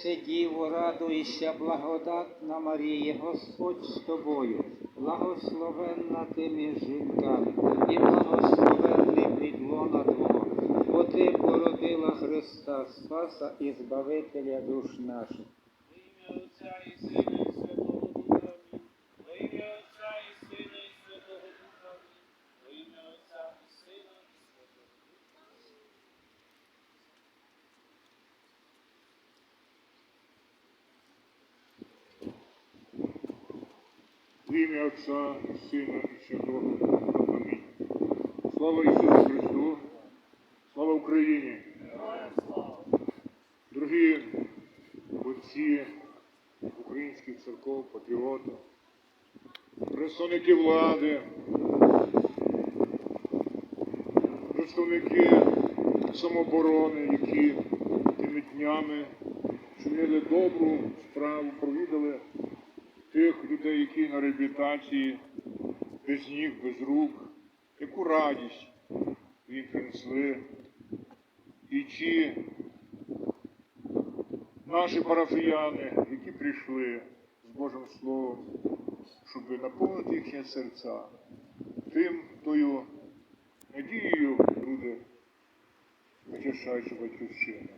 Богородице Діво, радуйся, благодатна Марія, Господь з тобою, благословенна ти між жінками, і благословенний підлона Твого, бо ти породила Христа, Спаса і Збавителя душ наших. Ім'я Отця і Сина, і Святого Духа. Амінь. Во ім'я Отця і Сина, і Святого Духа. Амінь. Во ім'я Отця і Сина, і Святого Духа. В ім'я Отця, і Сина і Святого Духа. Амінь. Слава Ісусу Христу! Слава Україні! Дорогі отці українських церков, патріоти, представники влади, представники самооборони, які тими днями чинили добру справу, провідали які на реабілітації, без ніг, без рук, яку радість їм принесли. І ті наші парафіяни, які прийшли з Божим Словом, щоб наповнити їхні серця тим тою надією люди, захищаючи батьківщину.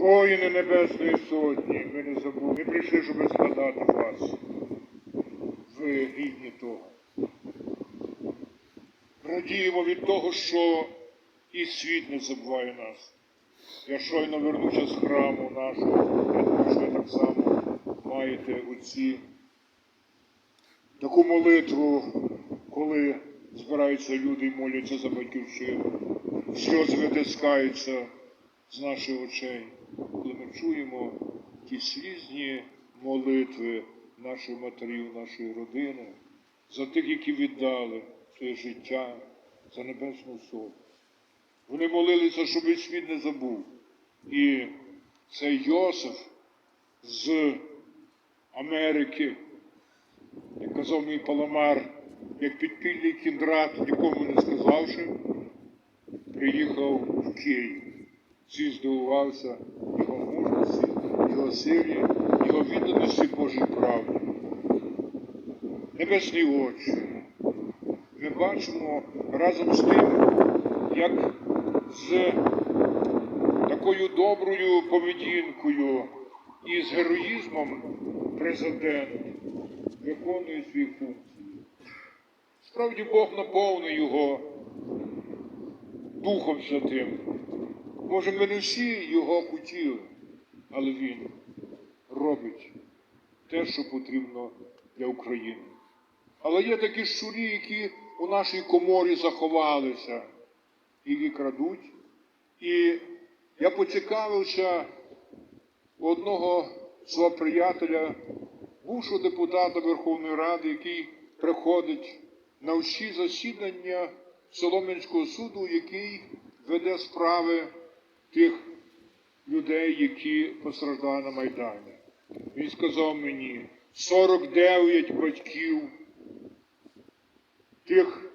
Воїни Небесної Сотні, ми не забули, ми прийшли, щоб згадати вас. Ви гідні того. Радіємо від того, що і світ не забуває нас. Я щойно вернувся з храму нашого, я думаю, що ви так само маєте оці таку молитву, коли збираються люди і моляться за батьківщину. Сльози витискаються з наших очей, коли ми чуємо ті слізні молитви наших матерів, нашої родини, за тих, які віддали своє життя за Небесну Сотню. Вони молилися, щоб і світ не забув. І цей Йосиф з Америки, як казав мій паламар, як підпільний кіндрат, нікому не сказавши, приїхав в Київ. Всі здивувався його мужності, його силі, його відданості Божій правді. Небесні очі. Ми бачимо разом з тим, як з такою доброю поведінкою і з героїзмом президент виконує свої функції. Справді Бог наповнив його Духом Святим. Може, ми не всі його хотіли, але він робить те, що потрібно для України. Але є такі щурі, які у нашій коморі заховалися, які крадуть. І я поцікавився у одного свого приятеля, бувшого депутата Верховної Ради, який приходить на всі засідання Солом'янського суду, який веде справи тих людей, які постраждали на Майдані. Він сказав мені 49 батьків тих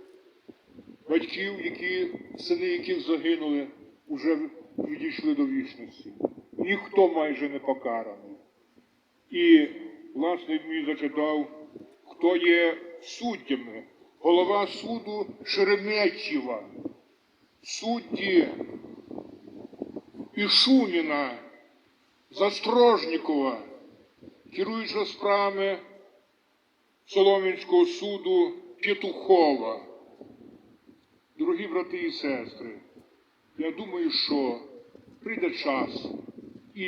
батьків, які, сини яких загинули, вже відійшли до вічності. Ніхто майже не покараний. І, власне, мені зачитав, хто є суддями. Голова суду Шереметєва, судді Ішуніна, Застрожнікова, керуюча справами Солом'янського суду Петухова. Дорогі брати і сестри, я думаю, що прийде час, і,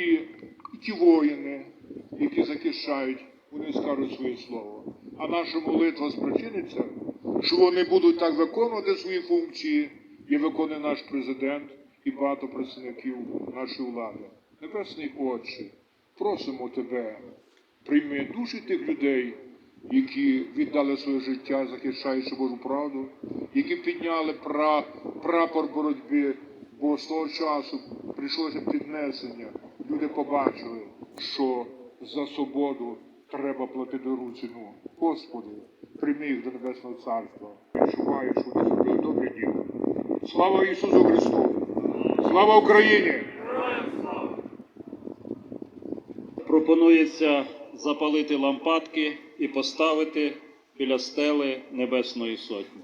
і ті воїни, які захищають, вони скажуть своє слово. А наша молитва спричиниться, що вони будуть так виконувати свої функції, як виконує наш президент і багато представників нашої влади. Небесний Отче, просимо тебе, прийми душі тих людей, які віддали своє життя, захищаючи Божу правду, які підняли пра, прапор боротьби, бо з того часу прийшлося піднесення. Люди побачили, що за свободу треба платити дорогу ціну. Господи, прийми їх до Небесного Царства. Відчуваю, що вони зробили добре діло. Слава Ісусу Христу! Слава Україні! Пропонується запалити лампадки і поставити біля стели Небесної Сотні.